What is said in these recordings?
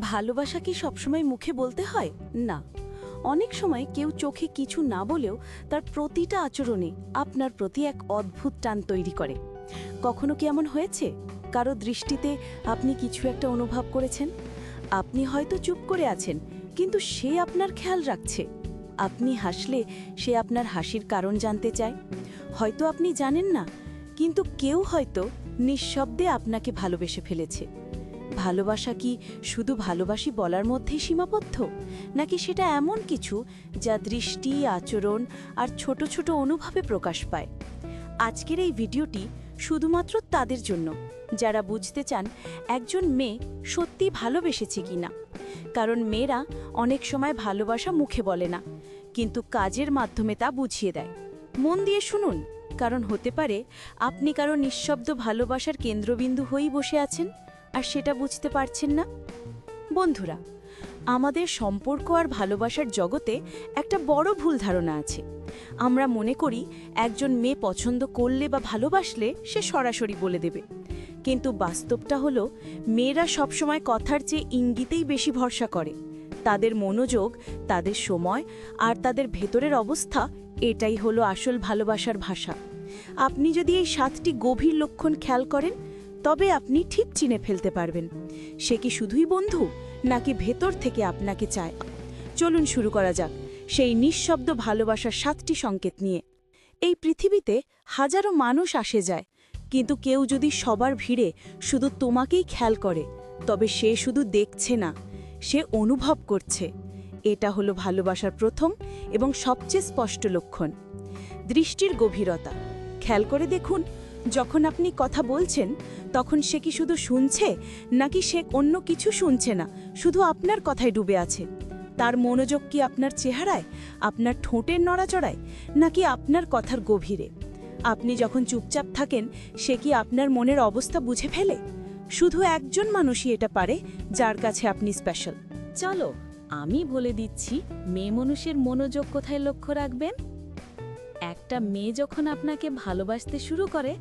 ভালোবাসা কি সবসময় মুখে বলতে হয়? না। অনেক সময় কেউ চোখে কিছু না বলেও তার প্রতিটা আচরণে আপনার প্রতি এক অদ্ভুত টান তৈরি করে। কখনো কি এমন হয়েছে? কারও দৃষ্টিতে আপনি কিছু একটা অনুভব করেছেন? আপনি হয়তো চুপ করে আছেন, কিন্তু সে আপনার খেয়াল রাখছে। আপনি হাসলে সে আপনার হাসির কারণ জানতে চায়। হয়তো আপনি জানেন না, কিন্তু কেউ হয়তো নিঃশব্দে আপনাকে ভালোবেসে ফেলেছে। ভালোবাসা কি শুধু ভালোবাসি বলার মধ্যেই সীমাবদ্ধ? নাকি সেটা এমন কিছু যা দৃষ্টি, আচরণ আর ছোট ছোট অনুভবে প্রকাশ পায়? আজকের এই ভিডিওটি শুধুমাত্র তাদের জন্য। যারা বুঝতে চান একজন মেয়ে সত্যি ভালোবেসেছে কিনা। কারণ মেয়েরা অনেক সময় ভালোবাসা মুখে বলে না, কিন্তু কাজের মাধ্যমে তা বুঝিয়ে দেয়। মন দিয়ে শুনুন, কারণ হতে পারে আপনি কারও নিঃশব্দ ভালোবাসার কেন্দ্রবিন্দু হয়েই বসে আছেন। আর সেটা বুঝতে পারছেন না? বন্ধুরা, আমাদের সম্পর্ক আর ভালোবাসার জগতে একটা বড় ভুল ধারণা আছে। আমরা মনে করি, একজন মেয়ে পছন্দ করলে বা ভালোবাসলে সে সরাসরি বলে দেবে। কিন্তু বাস্তবটা হলো, মেয়েরা সবসময় কথার চেয়ে ইঙ্গিতেই বেশি ভরসা করে। তাদের মনোযোগ, তাদের সময় আর তাদের ভেতরের অবস্থা, এটাই হলো আসল ভালোবাসার ভাষা। আপনি যদি এই সাতটি গভীর লক্ষণ খেয়াল করেন তবে আপনি ঠিক চিনে ফেলতে পারবেন। সে কি শুধুই বন্ধু, নাকি ভেতর থেকে আপনাকে চায়? চলুন শুরু করা যাক সেই নিঃশব্দ ভালোবাসার সাতটি সংকেত নিয়ে। এই পৃথিবীতে হাজারো মানুষ আসে যায়, কিন্তু কেউ যদি সবার ভিড়ে শুধু তোমাকেই খেয়াল করে, তবে সে শুধু দেখছে না, সে অনুভব করছে। এটা হলো ভালোবাসার প্রথম এবং সবচেয়ে স্পষ্ট লক্ষণ। দৃষ্টির গভীরতা। খেয়াল করে দেখুন যখন আপনি কথা বলছেন, তখন সে কি শুধু শুনছে, নাকি সে অন্য কিছু শুনছে না? শুধু আপনার কথায় ডুবে আছে। তার মনোযোগ কি আপনার চেহারায়, আপনার ঠোঁটের নড়াচড়ায়, নাকি আপনার কথার গভীরে? আপনি যখন চুপচাপ থাকেন, সে কি আপনার মনের অবস্থা বুঝে ফেলে? শুধু একজন মানুষই এটা পারে, যার কাছে আপনি স্পেশাল চলো, আমি বলে দিচ্ছি, মেয়ে মানুষের মনোযোগ কোথায় লক্ষ্য রাখবেন? একটা মেয়ে যখন আপনাকে ভালোবাসতে শুরু করে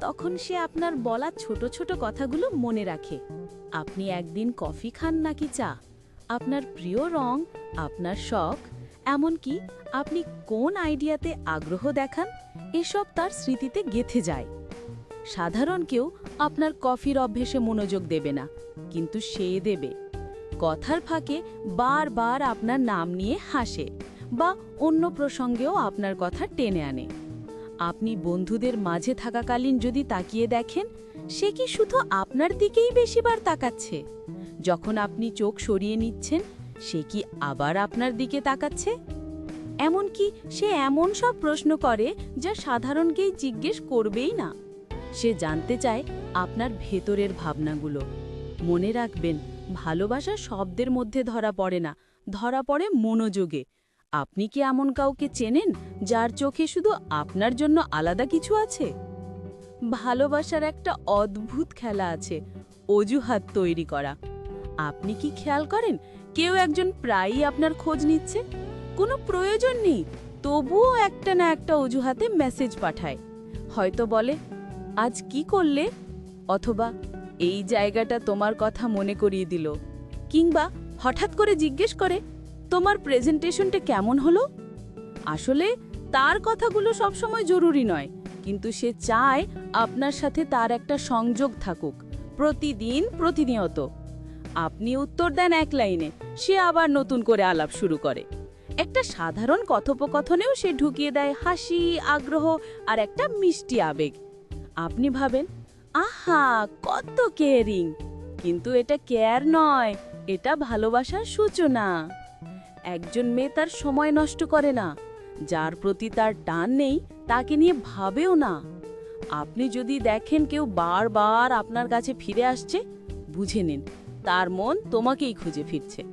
তখন সে আপনার বলা ছোট ছোট কথাগুলো মনে রাখে। আপনি একদিন কফি খান নাকি চা? আপনার প্রিয় রং, আপনার শখ, এমনকি আপনি কোন আইডিয়াতে আগ্রহ দেখান, এসব তার স্মৃতিতে গেথে যায়। সাধারণ কেউ আপনার কফির অভ্যেসে মনোযোগ দেবে না, কিন্তু সে দেবে। কথার ফাঁকে বারবার আপনার নাম নিয়ে হাসে বা অন্য প্রসঙ্গেও আপনার কথা টেনে আনে। আপনি বন্ধুদের মাঝে থাকাকালীন যদি তাকিয়ে দেখেন, সে কি শুধু আপনার দিকেই বেশিবার তাকাচ্ছে? যখন আপনি চোখ সরিয়ে নিচ্ছেন, সে কি আবার আপনার দিকে তাকাচ্ছে? এমনকি সে এমন সব প্রশ্ন করে যা সাধারণকেই জিজ্ঞেস করবেই না। সে জানতে চায় আপনার ভেতরের ভাবনাগুলো। মনে রাখবেন, ভালোবাসা শব্দের মধ্যে ধরা পড়ে না, ধরা পড়ে মনোযোগে। আপনি কি এমন কাউকে চেনেন যার চোখে শুধু আপনার জন্য আলাদা কিছু আছে? ভালোবাসার একটা অদ্ভুত খেলা আছে, অজুহাত তৈরি করা। আপনি কি খেয়াল করেন, কেউ একজন প্রায়ই আপনার খোঁজ নিচ্ছে? কোনো প্রয়োজন নেই, তবুও একটা না একটা অজুহাতে মেসেজ পাঠায়। হয়তো বলে, আজ কি করলে? অথবা, এই জায়গাটা তোমার কথা মনে করিয়ে দিল। কিংবা হঠাৎ করে জিজ্ঞেস করে তোমার প্রেজেন্টেশনটা কেমন হলো? আসলে তার কথাগুলো সবসময় জরুরি নয়, কিন্তু সে চায় আপনার সাথে তার একটা সংযোগ থাকুক, প্রতিদিন প্রতিনিয়ত। আপনি উত্তর দেন এক লাইনে, সে আবার নতুন করে আলাপ শুরু করে। একটা সাধারণ কথোপকথনেও সে ঢুকিয়ে দেয় হাসি, আগ্রহ আর একটা মিষ্টি আবেগ। আপনি ভাবেন, আহা, কত কেয়ারিং! কিন্তু এটা কেয়ার নয়, এটা ভালোবাসার সূচনা। একজন মেয়ে তার সময় নষ্ট করে না। যার প্রতি তার টান নেই, তাকে নিয়ে ভাবেও না। আপনি যদি দেখেন কেউ বারবার আপনার কাছে ফিরে আসছে, বুঝে নিন, তার মন তোমাকেই খুঁজে ফিরছে।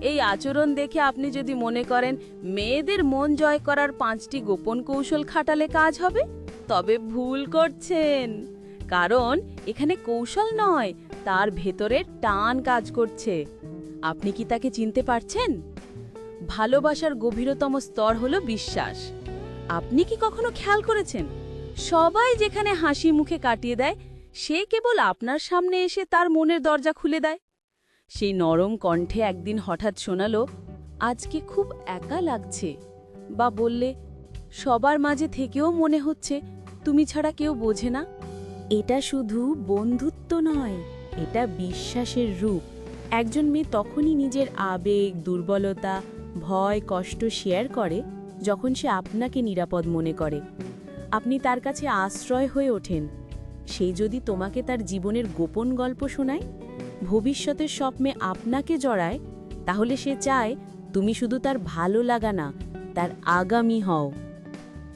এই আচরণ দেখে আপনি যদি মনে করেন, মেয়েদের মন জয় করার পাঁচটি গোপন কৌশল খাটালে কাজ হবে, তবে ভুল করছেন। কারণ, এখানে কৌশল নয়, তার ভেতরে টান কাজ করছে। আপনি কি তাকে চিনতে পারছেন? ভালোবাসার গভীরতম স্তর হলো বিশ্বাস। আপনি কি কখনো খেয়াল করেছেন? সবাই যেখানে হাসি মুখে কাটিয়ে দেয়, সে কেবল আপনার সামনে এসে তার মনের দরজা খুলে দেয়। সেই নরম কণ্ঠে একদিন হঠাৎ শোনালো, আজকে খুব একা লাগছে। বা বললে, সবার মাঝে থেকেও মনে হচ্ছে তুমি ছাড়া কেউ বোঝে না। এটা শুধু বন্ধুত্ব নয়, এটা বিশ্বাসের রূপ। একজন মেয়ে তখনই নিজের আবেগ, দুর্বলতা ভয়, কষ্ট শেয়ার করে যখন সে আপনাকে নিরাপদ মনে করে। আপনি তার কাছে আশ্রয় হয়ে ওঠেন। সেই যদি তোমাকে তার জীবনের গোপন গল্প শোনায়, ভবিষ্যতের স্বপ্নে আপনাকে জড়ায়, তাহলে সে চায় তুমি শুধু তার ভালো লাগা না, তার আগামী হও।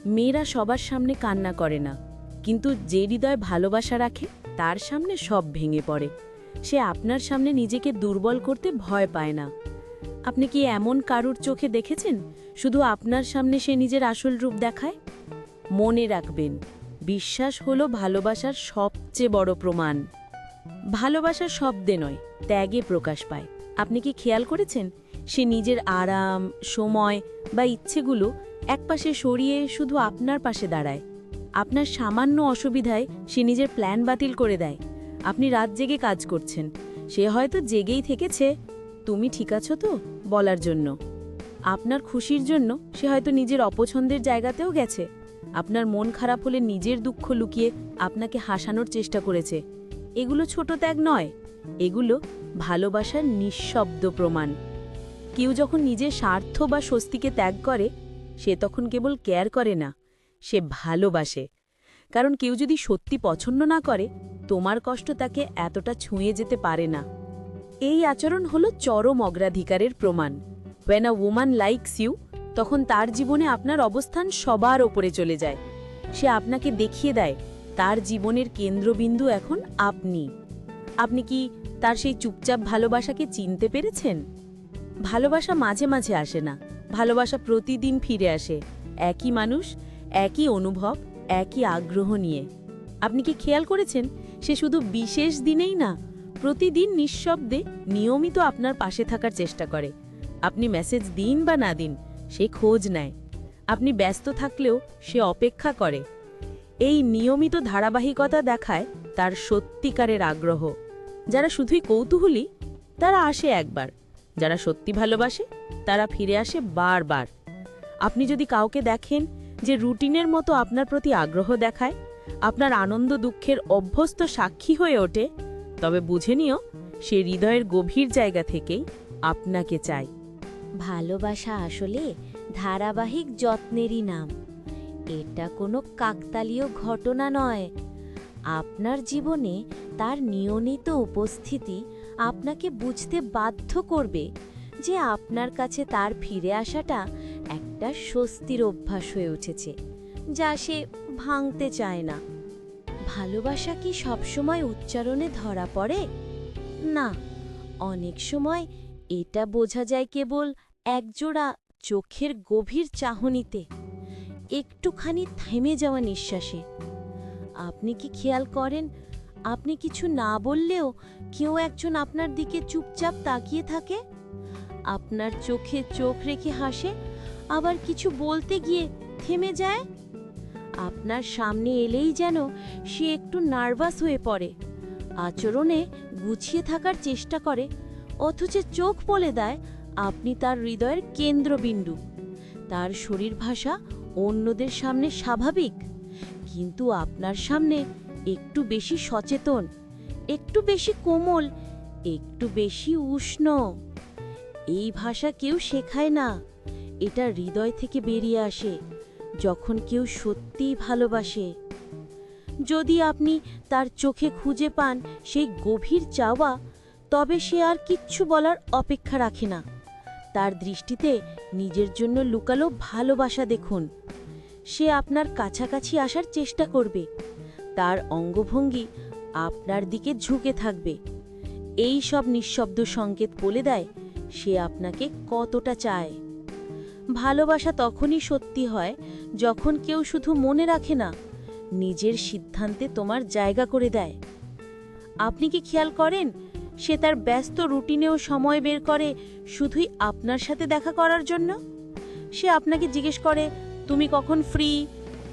মেয়েরা সবার সামনে কান্না করে না, কিন্তু যে হৃদয় ভালোবাসা রাখে, তার সামনে সব ভেঙে পড়ে। সে আপনার সামনে নিজেকে দুর্বল করতে ভয় পায় না। আপনি কি এমন কারুর চোখে দেখেছেন? শুধু আপনার সামনে সে নিজের আসল রূপ দেখায়? মনে রাখবেন, বিশ্বাস হলো ভালোবাসার সবচেয়ে বড় প্রমাণ। ভালোবাসা শব্দে নয়, ত্যাগে প্রকাশ পায়। আপনি কি খেয়াল করেছেন? সে নিজের আরাম, সময় বা ইচ্ছেগুলো একপাশে সরিয়ে শুধু আপনার পাশে দাঁড়ায়। আপনার সামান্য অসুবিধায় সে নিজের প্ল্যান বাতিল করে দেয়। আপনি রাত জেগে কাজ করছেন। সে হয়তো জেগেই থেকেছে। তুমি ঠিক আছো তো? বলার জন্য। আপনার খুশির জন্য সে হয়তো নিজের অপছন্দের জায়গাতেও গেছে। আপনার মন খারাপ হলে নিজের দুঃখ লুকিয়ে আপনাকে হাসানোর চেষ্টা করেছে। এগুলো ছোট ত্যাগ নয়, এগুলো ভালোবাসার নিঃশব্দ প্রমাণ। কেউ যখন নিজের স্বার্থ বা স্বস্তিকে ত্যাগ করে, সে তখন কেবল কেয়ার করে না, সে ভালোবাসে। কারণ কেউ যদি সত্যি পছন্দ না করে, তোমার কষ্ট তাকে এতটা ছুঁয়ে যেতে পারে না। এই আচরণ হলো চরম অগ্রাধিকারের প্রমাণ। When a woman likes you তখন তার জীবনে আপনার অবস্থান সবার ওপরে চলে যায়। সে আপনাকে দেখিয়ে দেয়, তার জীবনের কেন্দ্রবিন্দু এখন আপনি। আপনি কি তার সেই চুপচাপ ভালোবাসাকে চিনতে পেরেছেন? ভালোবাসা মাঝে মাঝে আসে না। ভালোবাসা প্রতিদিন ফিরে আসে। একই মানুষ, একই অনুভব, একই আগ্রহ নিয়ে। আপনি কি খেয়াল করেছেন? সে শুধু বিশেষ দিনেই না প্রতিদিন নিঃশব্দে নিয়মিত আপনার পাশে থাকার চেষ্টা করে। আপনি মেসেজ দিন বা না দিন, সে খোঁজ নেয়। আপনি ব্যস্ত থাকলেও সে অপেক্ষা করে। এই নিয়মিত ধারাবাহিকতা দেখায় তার সত্যিকারের আগ্রহ। যারা শুধুই কৌতূহলী, তারা আসে একবার। যারা সত্যি ভালোবাসে, তারা ফিরে আসে বারবার। আপনি যদি কাউকে দেখেন যে রুটিনের মতো আপনার প্রতি আগ্রহ দেখায়, আপনার আনন্দ দুঃখের অভ্যস্ত সাক্ষী হয়ে ওঠে তবে বুঝে নিও, সে হৃদয়ের গভীর জায়গা থেকেই আপনাকে চাই। ভালোবাসা আসলে ধারাবাহিক যত্নেরই নাম। এটা কোনো কাকতালীয় ঘটনা নয়। আপনার জীবনে তার নিয়মিত উপস্থিতি আপনাকে বুঝতে বাধ্য করবে যে আপনার কাছে তার ফিরে আসাটা একটা স্বস্তির অভ্যাস হয়ে উঠেছে, যা সে ভাঙতে চায় না। ভালোবাসা কি সবসময় উচ্চারণে ধরা পড়ে? না, অনেক সময় এটা বোঝা যায় কেবল একজোড়া চোখের গভীর চাহনিতে, একটুখানি থেমে যাওয়া নিঃশ্বাসে। আপনি কি খেয়াল করেন, আপনি কিছু না বললেও কেউ একজন আপনার দিকে চুপচাপ তাকিয়ে থাকে? আপনার চোখে চোখ রেখে হাসে, আবার কিছু বলতে গিয়ে থেমে যায়? আপনার সামনে এলেই যেন সে একটু নার্ভাস হয়ে পড়ে। আচরণে গুছিয়ে থাকার চেষ্টা করে, অথচ চোখ বলে দেয়, আপনি তার হৃদয়ের কেন্দ্রবিন্দু। তার শরীর ভাষা অন্যদের সামনে স্বাভাবিক, কিন্তু আপনার সামনে একটু বেশি সচেতন, একটু বেশি কোমল, একটু বেশি উষ্ণ। এই ভাষা কেউ শেখায় না। এটা হৃদয় থেকে বেরিয়ে আসে। যখন কেউ সত্যিই ভালোবাসে। যদি আপনি তার চোখে খুঁজে পান সেই গভীর চাওয়া, তবে সে আর কিচ্ছু বলার অপেক্ষা রাখে না। তার দৃষ্টিতে নিজের জন্য লুকালো ভালোবাসা দেখুন। সে আপনার কাছাকাছি আসার চেষ্টা করবে। তার অঙ্গভঙ্গি আপনার দিকে ঝুঁকে থাকবে। এই সব নিঃশব্দ সংকেত বলে দেয় সে আপনাকে কতটা চায়। ভালোবাসা তখনই সত্যি হয় যখন কেউ শুধু মনে রাখে না, নিজের সিদ্ধান্তে তোমার জায়গা করে দেয়। আপনি কি খেয়াল করেন, সে তার ব্যস্ত রুটিনেও সময় বের করে শুধুই আপনার সাথে দেখা করার জন্য? সে আপনাকে জিজ্ঞেস করে, তুমি কখন ফ্রি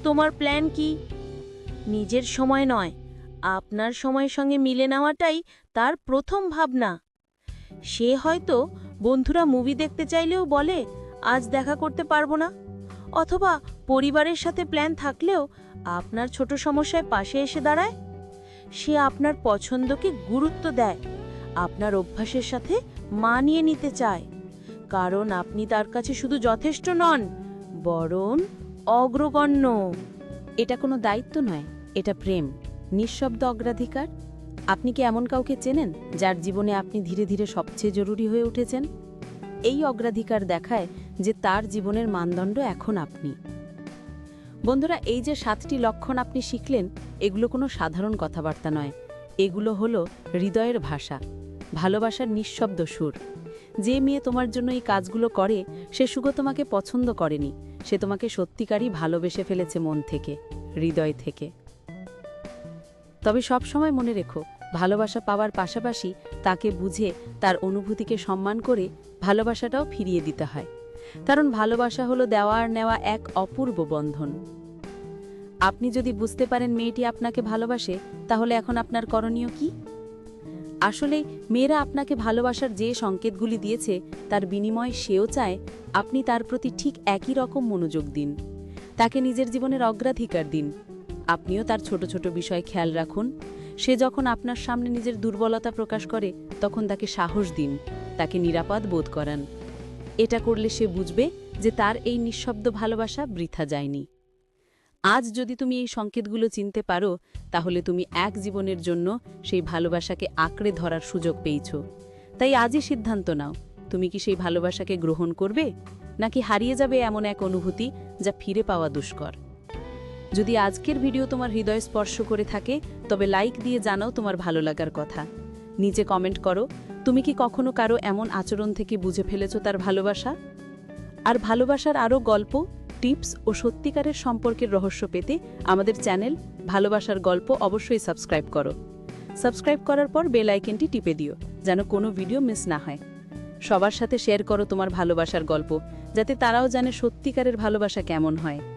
তোমার প্ল্যান কি? নিজের সময় নয়, আপনার সময়ের সঙ্গে মিলে নেওয়াটাই তার প্রথম ভাবনা। সে হয়তো বন্ধুরা মুভি দেখতে চাইলেও বলে আজ দেখা করতে পারব না। অথবা পরিবারের সাথে প্ল্যান থাকলেও আপনার ছোট সমস্যায় পাশে এসে দাঁড়ায়। সে আপনার পছন্দকে গুরুত্ব দেয়। আপনার অভ্যাসের সাথে মানিয়ে নিতে চায়। কারণ আপনি তার কাছে শুধু যথেষ্ট নন, বরং অগ্রগণ্য। এটা কোনো দায়িত্ব নয়, এটা প্রেম। নিঃশব্দ অগ্রাধিকার। আপনি কি এমন কাউকে চেনেন, যার জীবনে আপনি ধীরে ধীরে সবচেয়ে জরুরি হয়ে উঠেছেন? এই অগ্রাধিকার দেখায় যে তার জীবনের মানদণ্ড এখন আপনি। বন্ধুরা, এই যে সাতটি লক্ষণ আপনি শিখলেন, এগুলো কোনো সাধারণ কথাবার্তা নয়। এগুলো হলো হৃদয়ের ভাষা, ভালোবাসার নিঃশব্দ সুর। যে মেয়ে তোমার জন্য এই কাজগুলো করে, সে শুধু তোমাকে পছন্দ করেনি। সে তোমাকে সত্যিকারই ভালোবেসে ফেলেছে মন থেকে, হৃদয় থেকে। তবে সব সময় মনে রেখো, ভালোবাসা পাওয়ার পাশাপাশি তাকে বুঝে, তার অনুভূতিকে সম্মান করে ভালোবাসাটাও ফিরিয়ে দিতে হয়। কারণ ভালোবাসা হলো দেওয়া আর নেওয়া এক অপূর্ব বন্ধন। আপনি যদি বুঝতে পারেন মেয়েটি আপনাকে ভালোবাসে, তাহলে এখন আপনার করণীয় কি? আসলে, মেয়েরা আপনাকে ভালোবাসার যে সংকেতগুলি দিয়েছে, তার বিনিময়ে সেও চায় আপনি তার প্রতি ঠিক একই রকম মনোযোগ দিন। তাকে নিজের জীবনের অগ্রাধিকার দিন। আপনিও তার ছোট ছোট বিষয় খেয়াল রাখুন। সে যখন আপনার সামনে নিজের দুর্বলতা প্রকাশ করে, তখন তাকে সাহস দিন। তাকে নিরাপদ বোধ করান। এটা করলে সে বুঝবে যে তার এই নিঃশব্দ ভালোবাসা বৃথা যায়নি। আজ যদি তুমি এই সংকেতগুলো চিনতে পারো, তাহলে তুমি এক জীবনের জন্য সেই ভালোবাসাকে আঁকড়ে ধরার সুযোগ পেয়েছ। তাই আজই সিদ্ধান্ত নাও, তুমি কি সেই ভালোবাসাকে গ্রহণ করবে, নাকি হারিয়ে যাবে এমন এক অনুভূতি যা ফিরে পাওয়া দুষ্কর? যদি আজকের ভিডিও তোমার হৃদয় স্পর্শ করে থাকে, তবে লাইক দিয়ে জানাও তোমার ভালো লাগার কথা। নিচে কমেন্ট করো। তুমি কি কখনো কারও এমন আচরণ থেকে বুঝে ফেলেছো তার ভালোবাসা? আর ভালোবাসার আরও গল্প টিপস ও সত্যিকারের সম্পর্কের রহস্য পেতে আমাদের চ্যানেল ভালোবাসার গল্প অবশ্যই সাবস্ক্রাইব করো। সাবস্ক্রাইব করার পর বেল আইকনটি টিপে দিও, যেন কোনো ভিডিও মিস না হয়। সবার সাথে শেয়ার করো তোমার ভালোবাসার গল্প, যাতে তারাও জানে সত্যিকারের ভালোবাসা কেমন হয়।